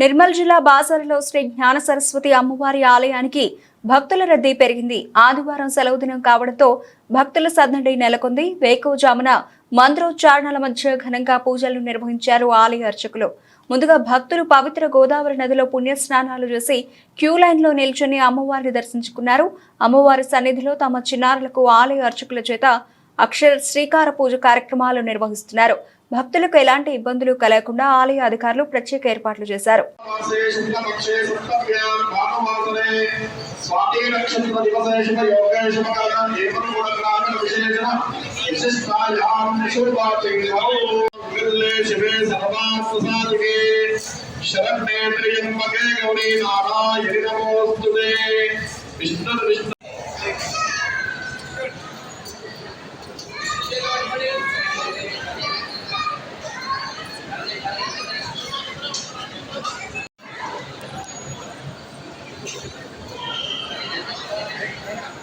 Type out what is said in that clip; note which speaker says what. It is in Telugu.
Speaker 1: నిర్మల్ జిల్లా బాసరలో శ్రీ జ్ఞాన సరస్వతి అమ్మవారి ఆలయానికి భక్తుల రద్దీ పెరిగింది. ఆదివారం సెలవు దినం కావడంతో భక్తుల సన్నడి నెలకొంది. వేకోజామున మంత్రోచ్చారణల మధ్య ఘనంగా పూజలు నిర్వహించారు ఆలయ అర్చకులు. ముందుగా భక్తులు పవిత్ర గోదావరి నదిలో పుణ్య స్నానాలు చేసి క్యూ లైన్లో నిల్చొని అమ్మవారిని దర్శించుకున్నారు. అమ్మవారి సన్నిధిలో తమ చిన్నారులకు ఆలయ అర్చకుల చేత అక్షర శ్రీకార పూజ కార్యక్రమాలు నిర్వహిస్తున్నారు. భక్తులకు ఎలాంటి ఇబ్బందులు కలగకుండా ఆలయ అధికారులు ప్రత్యేక ఏర్పాట్లు చేశారు.
Speaker 2: Gauri Vishnu Vishnu Thank you.